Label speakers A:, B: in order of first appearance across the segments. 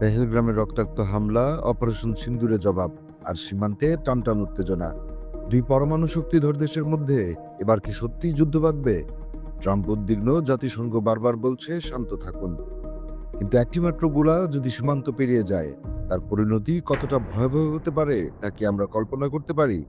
A: পেহেলগ্রামের রক্তাক্ত হামলা, অপারেশন সিন্দুরে জবাব আর সীমান্তে টানটান উত্তেজনা। দুই পরমাণু শক্তিধর দেশের মধ্যে, এবার কি সত্যিই যুদ্ধ বাঁধবে? ট্রাম্প উদ্বিগ্ন, জাতিসংঘ বারবার বলছে, শান্ত থাকুন। কিন্তু একটিমাত্র গোলা যদি সীমান্ত পেরিয়ে যায়, তার পরিণতি কতটা ভয়াবহ হতে পারে, তা কি আমরা কল্পনা করতে পারি?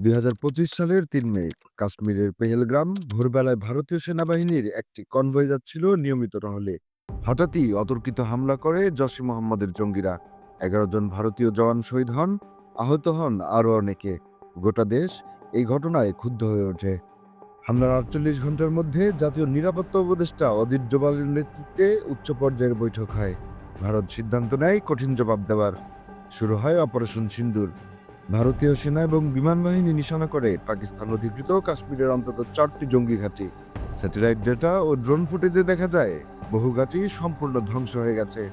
A: দুই হাজার পঁচিশ সালের তিন মে, কাশ্মীরের পেহেলগ্রাম ভোরবেলায় ভারতীয় সেনাবাহিনীর একটি কনভয় যাচ্ছিল নিয়মিত টহলে। হঠাৎই অতর্কিত হামলা করে জসি মোহাম্মদের জঙ্গিরা। এগারো জন ভারতীয় জওয়ান শহীদ হন, আহত হন আরও অনেকে। গোটা দেশ এই ঘটনায় ক্ষুব্ধ হয়ে ওঠে। হামলার আটচল্লিশ ঘণ্টার মধ্যে জাতীয় নিরাপত্তা উপদেষ্টা অজিত ডোভালের নেতৃত্বে উচ্চ পর্যায়ের বৈঠক হয়। ভারত সিদ্ধান্ত নেয় কঠিন জবাব দেওয়ার। শুরু হয় অপারেশন সিন্দুর। ভারতীয় সেনা এবং বিমান বাহিনী নিশানা করে পাকিস্তান অধিকৃত কাশ্মীরের অন্তত চারটি জঙ্গি ঘাঁটি। স্যাটেলাইট ডেটা ও ড্রোন ফুটেজে দেখা যায় বহু গাছই সম্পূর্ণ ধ্বংস হয়ে গেছে।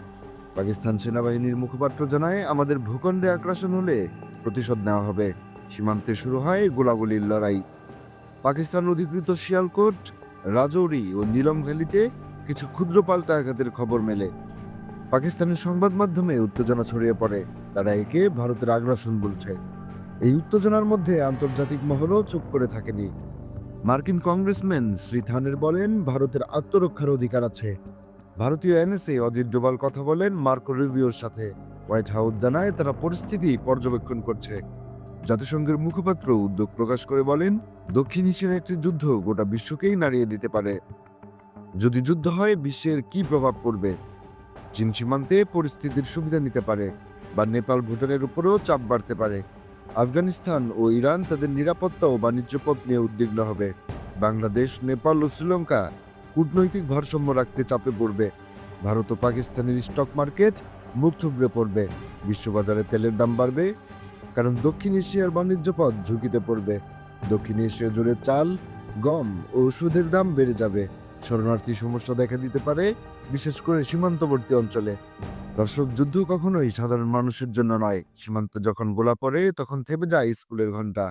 A: পাকিস্তান সেনাবাহিনীর মুখপাত্র জানায়, আমাদের ভূখণ্ডে আগ্রাসন হলে প্রতিশোধ নেওয়া হবে। সীমান্তে শুরু হয় গোলাগুলির লড়াই। পাকিস্তান অধিকৃত শিয়ালকোট, রাজৌরি ও নীলম ভ্যালিতে কিছু ক্ষুদ্র পাল্টা আঘাতের খবর মেলে। পাকিস্তানের সংবাদ মাধ্যমে উত্তেজনা ছড়িয়ে পড়ে। তারা একে ভারতের আগ্রাসন বলছে। এই উত্তেজনার মধ্যে আন্তর্জাতিক মহলও চুপ করে থাকেনি। মার্কিন কংগ্রেসম্যান শ্রী থানের বলেন, ভারতের আত্মরক্ষার অধিকার আছে। ভারতীয় এনএসএ অজিত ডোভাল কথা বলেন মার্কো রিভিওর সাথে। হোয়াইট হাউস জানায় তারা পরিস্থিতি পর্যবেক্ষণ করছে। জাতিসংঘের মুখপাত্র উদ্যোগ প্রকাশ করে বলেন, দক্ষিণ এশিয়ার একটি যুদ্ধ গোটা বিশ্বকেই নাড়িয়ে দিতে পারে। যদি যুদ্ধ হয়, বিশ্বের কি প্রভাব পড়বে? চীন সীমান্তে পরিস্থিতির সুবিধা নিতে পারে বা নেপাল ভুটানের উপরেও চাপ বাড়তে পারে। আফগানিস্তান ও ইরান তাদের নিরাপত্তা ও বাণিজ্য পথ নিয়ে উদ্বিগ্ন হবে। বাংলাদেশ, নেপাল ও শ্রীলঙ্কা কূটনৈতিক ভারসাম্য রাখতে চাপে পড়বে। ভারত ও পাকিস্তানের স্টক মার্কেট মুখ থুবড়ে পড়বে। বিশ্ববাজারে তেলের দাম বাড়বে, কারণ দক্ষিণ এশিয়ার বাণিজ্য পথ ঝুঁকিতে পড়বে। দক্ষিণ এশিয়া জুড়ে চাল, গম ও ওষুধের দাম বেড়ে যাবে। শরণার্থী সমস্যা দেখা দিতে পারে, বিশেষ করে সীমান্তবর্তী অঞ্চলে। দর্শক, যুদ্ধ কখনোই সাধারণ মানুষের জন্য নয়। সীমান্ত যখন গোলা পড়ে, তখন থেমে যায় স্কুলের ঘণ্টা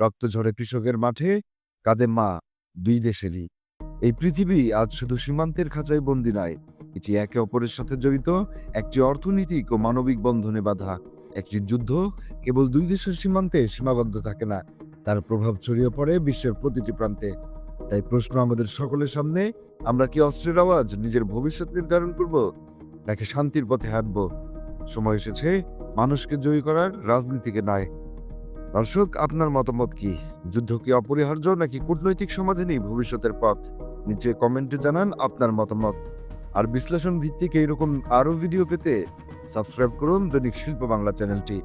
A: রক্ত ঝরে কৃষকের মাঠে, কাঁদে মা, দুই দেশেরই। এই পৃথিবী আজ শুধু সীমান্তের খাঁচায় বন্দি নয়, এটি একে অপরের সাথে জড়িত, একটি অর্থনৈতিক ও মানবিক বন্ধনে বাধা। একটি যুদ্ধ কেবল দুই দেশের সীমান্তে সীমাবদ্ধ থাকে না, তার প্রভাব ছড়িয়ে পড়ে বিশ্বের প্রতিটি প্রান্তে। তাই প্রশ্ন আমাদের সকলের সামনে, আমরা কি অস্ত্রের আওয়াজ নিজের ভবিষ্যৎ নির্ধারণ করব, নাকি শান্তির পথে হাঁটব? সময় এসেছে, মানুষকে জয়ী করার রাজনীতিকে নয়। দর্শক, আপনার মতামত কি? যুদ্ধ কি অপরিহার্য নাকি কূটনৈতিক সমাধানই ভবিষ্যতের পথ? নিচে কমেন্টে জানান আপনার মতামত। আর বিশ্লেষণ ভিত্তিক এইরকম আরও ভিডিও পেতে সাবস্ক্রাইব করুন দৈনিক শিল্প বাংলা চ্যানেলটি।